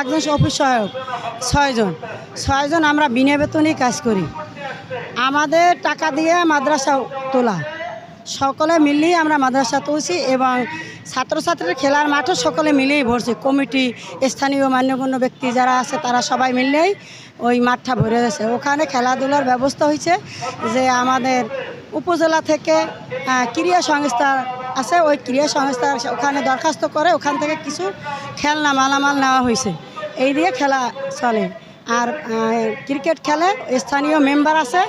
একজন অফিস সহায়ক। ছয়জন। ছয়জন আমরা বিনা বেতনেই কাজ করি। আমাদের টাকা দিয়ে মাদ্রাসা তোলা। সকলে মিলিয়ে আমরা মাদ্রাসা তুলছি এবং ছাত্রছাত্রীর খেলার মাঠও সকলে মিলেই ভরছি। কমিটি, স্থানীয় মান্যগণ্য ব্যক্তি যারা আছে তারা সবাই মিললেই ওই মাঠটা ভরে গেছে। ওখানে খেলাধুলার ব্যবস্থা হয়েছে যে আমাদের উপজেলা থেকে ক্রীড়া সংস্থা আছে ওই ক্রীড়া সংস্থা ওখানে দরখাস্ত করে ওখান থেকে কিছু খেলনা মালামাল নেওয়া হয়েছে। এই দিয়ে খেলা চলে। আর ক্রিকেট খেলে স্থানীয় মেম্বার আছে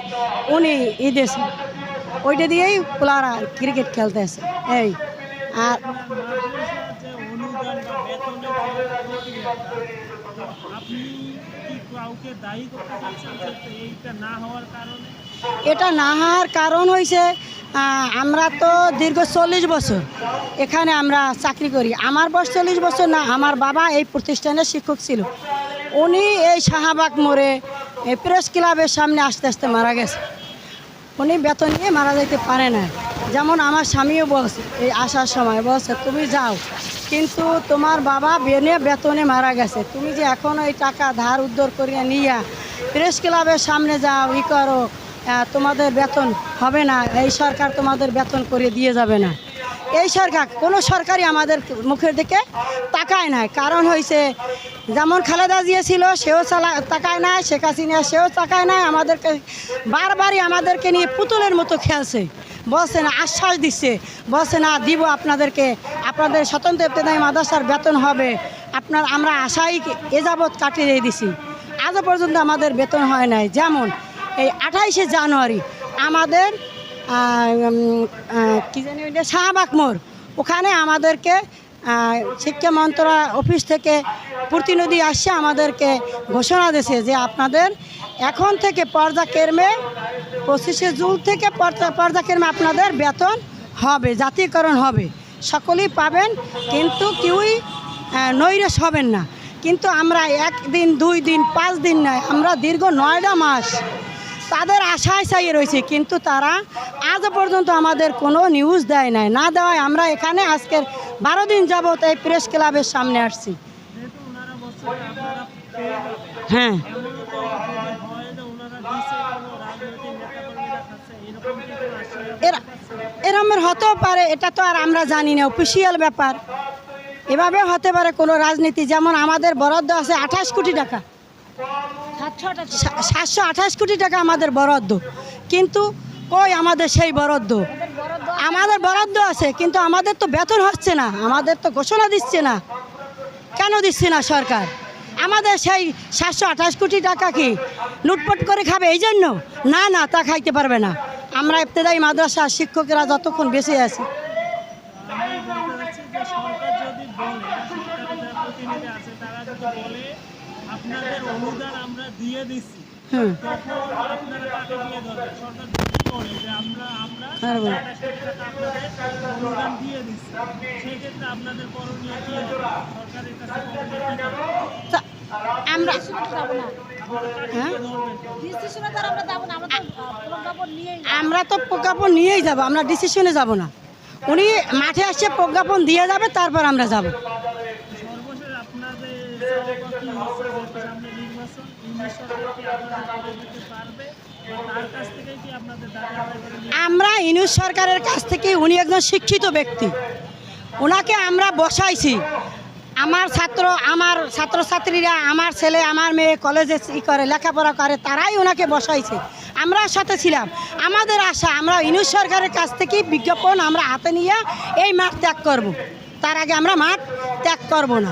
উনি দিয়েছে। ওইটা দিয়েই প্লেয়াররা ক্রিকেট খেলতে আসে এই আর এটা না হওয়ার কারণ হয়েছে আমরা তো দীর্ঘ চল্লিশ বছর এখানে আমরা চাকরি করি। আমার বয়স চল্লিশ বছর না, আমার বাবা এই প্রতিষ্ঠানের শিক্ষক ছিল। উনি এই শাহবাগ মোড়ে প্রেস ক্লাবের সামনে আস্তে আস্তে মারা গেছে। উনি বেতন নিয়ে মারা যেতে পারে না যেমন আমার স্বামীও বলছে, এই আসার সময় বলছে, তুমি যাও, কিন্তু তোমার বাবা বেনে বেতনে মারা গেছে। তুমি যে এখন এই টাকা ধার উদ্ধার করিয়ে নিয়ে প্রেস ক্লাবের সামনে যাও, ই করো তোমাদের বেতন হবে না, এই সরকার তোমাদের বেতন করে দিয়ে যাবে না। এই সরকার, কোনো সরকারই আমাদের মুখের দিকে তাকায় নাই। কারণ হয়েছে যেমন খালেদা জিয়া ছিল, সেও চালা, তাকায় নাই, শেখ হাসিনা সেও তাকায় নাই। আমাদেরকে, বারবারই আমাদেরকে নিয়ে পুতুলের মতো খেলছে। বলছে না, আশ্বাস দিচ্ছে। বলছে না, দিব আপনাদেরকে, আপনাদের স্বতন্ত্র ইবতেদায়ী মাদ্রাসার বেতন হবে। আপনার, আমরা আশাই এ যাবৎ কাটিয়ে দিছি। আজও পর্যন্ত আমাদের বেতন হয় নাই। যেমন এই আঠাইশে জানুয়ারি আমাদের কি জানি ওইটা, শাহবাগ মোড়। ওখানে আমাদেরকে শিক্ষা মন্ত্রণালয় অফিস থেকে প্রতিনিধি আসছে, আমাদেরকে ঘোষণা দিয়েছে যে আপনাদের এখন থেকে পর্যাক্রমে পঁচিশে জুন থেকে পর্যা- পর্যায়ক্রমে আপনাদের বেতন হবে, জাতীয়করণ হবে। সকলেই পাবেন, কিন্তু কেউই নৈরাশ হবেন না। কিন্তু আমরা একদিন, দুই দিন, পাঁচ দিন নয়, আমরা দীর্ঘ নয়টা মাস তাদের আশায় চাইয়ে রয়েছে, কিন্তু তারা আজ পর্যন্ত আমাদের কোনো নিউজ দেয় নাই। না দেওয়ায় আমরা এখানে আজকের বারো দিন যাবত এই প্রেস ক্লাবের সামনে আসছি। হ্যাঁ। এরমের হতেও পারে, এটা তো আর আমরা জানি না অফিসিয়াল ব্যাপার। এভাবে হতে পারে কোনো রাজনীতি, যেমন আমাদের বরাদ্দ আছে আঠাশ কোটি টাকা। সাতশো আঠাশ। কোটি টাকা আমাদের বরাদ্দ। কিন্তু কই আমাদের সেই বরাদ্দ? আমাদের বরাদ্দ আছে কিন্তু আমাদের তো বেতন হচ্ছে না আমাদের তো ঘোষণা দিচ্ছে না। কেন দিচ্ছে না সরকার? আমাদের সেই সাতশো আঠাশ কোটি টাকা কি লুটপট করে খাবে এই জন্য? না না তা খাইতে পারবে না। আমরা ইবতেদায়ী মাদ্রাসা শিক্ষকেরা যতক্ষণ বেঁচে আছি। সরকার যদি তারা যদি বলে আপনাদের অনুদান আমরা দিয়ে তখন আপনারা সরকার যে আমরা আমরা হ্যাঁ, অনুদান দিয়ে সেক্ষেত্রে আপনাদের করণীয় কি সরকারের কাছে আমরা হ্যাঁ? আমরা তো প্রজ্ঞাপন নিয়েই যাব। আমরা ডিসিশনে যাব। না। উনি মাঠে আসছে প্রজ্ঞাপন দিয়ে যাবে তারপর আমরা যাব সর্বশেষ আপনাদের চাওয়া কি হচ্ছে যেহেতু সামনে নির্বাচন আমরা ইনুস সরকারের কাছ থেকে উনি একজন শিক্ষিত ব্যক্তি। ওনাকে আমরা বসাইছি। আমার ছাত্র আমার ছাত্রছাত্রীরা আমার ছেলে আমার মেয়ে কলেজে ই করে লেখাপড়া করে তারাই ওনাকে বসাইছে। আমরা সাথে ছিলাম। আমাদের আশা আমরা ইনুস সরকারের কাছ থেকে বিজ্ঞাপন আমরা হাতে নিয়ে এই মাঠ ত্যাগ করব। তার আগে আমরা মাঠ ত্যাগ করব না।